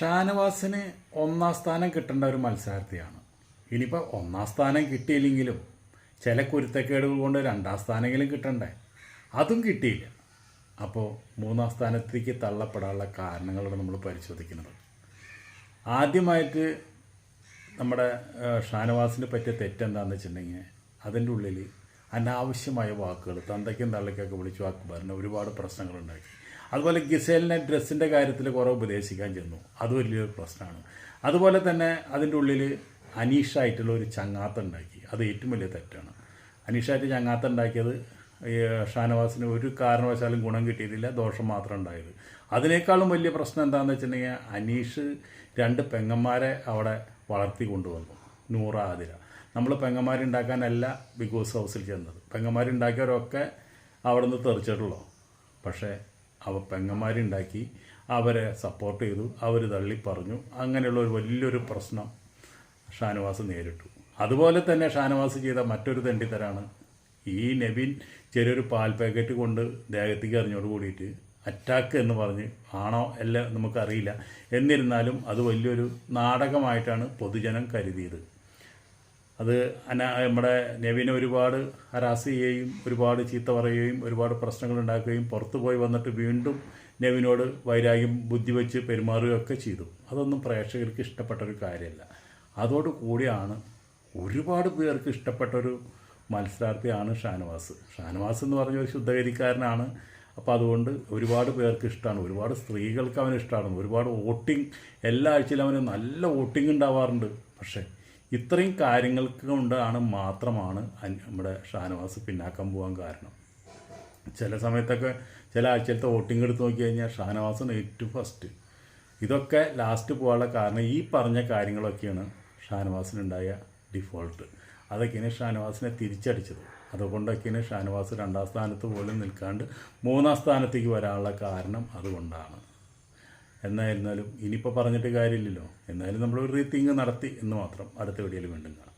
ഷാനവാസിന് ഒന്നാം സ്ഥാനം കിട്ടേണ്ട ഒരു മത്സരാർത്ഥിയാണ്. ഇനിയിപ്പോൾ ഒന്നാം സ്ഥാനം കിട്ടിയില്ലെങ്കിലും ചില കുരുത്തക്കേടുകൾ കൊണ്ട് രണ്ടാം സ്ഥാനമെങ്കിലും കിട്ടണ്ടേ? അതും കിട്ടിയില്ല. അപ്പോൾ മൂന്നാം സ്ഥാനത്തേക്ക് തള്ളപ്പെടാനുള്ള കാരണങ്ങളാണ് നമ്മൾ പരിശോധിക്കുന്നത്. ആദ്യമായിട്ട് നമ്മുടെ ഷാനവാസിനെ പറ്റിയ തെറ്റെന്താണെന്ന് വെച്ചിട്ടുണ്ടെങ്കിൽ അതിന്റെ ഉള്ളിൽ അനാവശ്യമായ വാക്കുകൾ തന്തയ്ക്കും തള്ളയ്ക്കൊക്കെ വിളിച്ചു അക്ബറിന് ഒരുപാട് പ്രശ്നങ്ങളുണ്ടാക്കി അതുപോലെ ഗിസേലിനെ ഡ്രസ്സിന്റെ കാര്യത്തിൽ കുറേ ഉപദേശിക്കാൻ ചെന്നു. അത് വലിയൊരു പ്രശ്നമാണ്. അതുപോലെ തന്നെ അതിന്റെ ഉള്ളിൽ അനീഷായിട്ടുള്ള ഒരു ചങ്ങാത്ത ഉണ്ടാക്കി. അത് ഏറ്റവും വലിയ തെറ്റാണ്. അനീഷായിട്ട് ചങ്ങാത്ത ഉണ്ടാക്കിയത് ഷാനവാസിന് ഒരു കാരണവശാലും ഗുണം കിട്ടിയിട്ടില്ല ദോഷം മാത്രം ഉണ്ടായത്. അതിനേക്കാളും വലിയ പ്രശ്നം എന്താണെന്ന് വെച്ചിട്ടുണ്ടെങ്കിൽ അനീഷ് രണ്ട് പെങ്ങന്മാരെ അവിടെ വളർത്തി കൊണ്ടുവന്നു. നൂറ ആതിര. നമ്മൾ പെങ്ങന്മാരുണ്ടാക്കാനല്ല ബിഗ് ബോസ് ഹൗസിൽ ചെന്നത്. പെങ്ങന്മാരുണ്ടാക്കിയവരൊക്കെ അവിടെ നിന്ന് തെറിച്ചിട്ടുള്ളൂ? പക്ഷേ അവ പെങ്ങന്മാരുണ്ടാക്കി അവരെ സപ്പോർട്ട് ചെയ്തു അവർ തള്ളി പറഞ്ഞു. അങ്ങനെയുള്ള ഒരു വലിയൊരു പ്രശ്നം ഷാനവാസ് നേരിട്ടു. അതുപോലെ തന്നെ ഷാനവാസ് ചെയ്ത മറ്റൊരു തെണ്ടിത്തരാണ് ഈ നബിൻ ചെറിയൊരു പാൽ പാക്കറ്റ് കൊണ്ട് ദേഹത്തേക്ക് എറിഞ്ഞോട് കൂടിയിട്ട് അറ്റാക്ക് എന്ന് പറഞ്ഞ് ആണോ അല്ല നമുക്കറിയില്ല. എന്നിരുന്നാലും അത് വലിയൊരു നാടകമായിട്ടാണ് പൊതുജനം കരുതിയത്. അത് അന നമ്മുടെ നവീനെ ഒരുപാട് ഹരാസ് ചെയ്യുകയും ഒരുപാട് ചീത്ത പറയുകയും ഒരുപാട് പ്രശ്നങ്ങൾ ഉണ്ടാക്കുകയും പുറത്തു പോയി വന്നിട്ട് വീണ്ടും നവീനോട് വൈരാഗ്യം ബുദ്ധി വെച്ച് പെരുമാറുകയൊക്കെ ചെയ്തു. അതൊന്നും പ്രേക്ഷകർക്ക് ഇഷ്ടപ്പെട്ട ഒരു കാര്യമല്ല അതോടുകൂടിയാണ് ഒരുപാട് പേർക്ക് ഇഷ്ടപ്പെട്ട ഒരു മത്സരാർത്ഥിയാണ് ഷാനവാസ്. ഷാനവാസ് എന്ന് പറഞ്ഞ ഒരു ശുദ്ധഗതിക്കാരനാണ്. അപ്പോൾ അതുകൊണ്ട് ഒരുപാട് പേർക്ക് ഇഷ്ടമാണ്. ഒരുപാട് സ്ത്രീകൾക്ക് അവന് ഇഷ്ടമാണ്. ഒരുപാട് വോട്ടിംഗ് എല്ലാ ആഴ്ചയിലും അവന് നല്ല വോട്ടിംഗ് ഉണ്ടാവാറുണ്ട്. പക്ഷേ ഇത്രയും കാര്യങ്ങൾക്ക് കൊണ്ടാണ് മാത്രമാണ് നമ്മുടെ ഷാനവാസ് പിന്നാക്കം പോകാൻ കാരണം. ചില സമയത്തൊക്കെ ചില ആഴ്ചയിലത്തെ വോട്ടിംഗ് എടുത്ത് നോക്കി കഴിഞ്ഞാൽ ഷാനവാസ് ഏറ്റവും ഫസ്റ്റ് ഇതൊക്കെ ലാസ്റ്റ് പോകാനുള്ള കാരണം ഈ പറഞ്ഞ കാര്യങ്ങളൊക്കെയാണ് ഷാനവാസിനുണ്ടായ ഡിഫോൾട്ട് അതൊക്കെയാണ് ഷാനവാസിനെ തിരിച്ചടിച്ചത്. അതുകൊണ്ടൊക്കെയാണ് ഷാനവാസ് രണ്ടാം സ്ഥാനത്ത് പോലും നിൽക്കാണ്ട് മൂന്നാം സ്ഥാനത്തേക്ക് വരാനുള്ള കാരണം അതുകൊണ്ടാണ്. എന്നായിരുന്നാലും ഇനിയിപ്പോൾ പറഞ്ഞിട്ട് കാര്യമില്ലല്ലോ. എന്നാലും നമ്മൾ ഒരു റീത്തിങ് നടത്തി എന്ന് മാത്രം അടുത്ത വീഡിയോയിൽ വീണ്ടും കാണാം.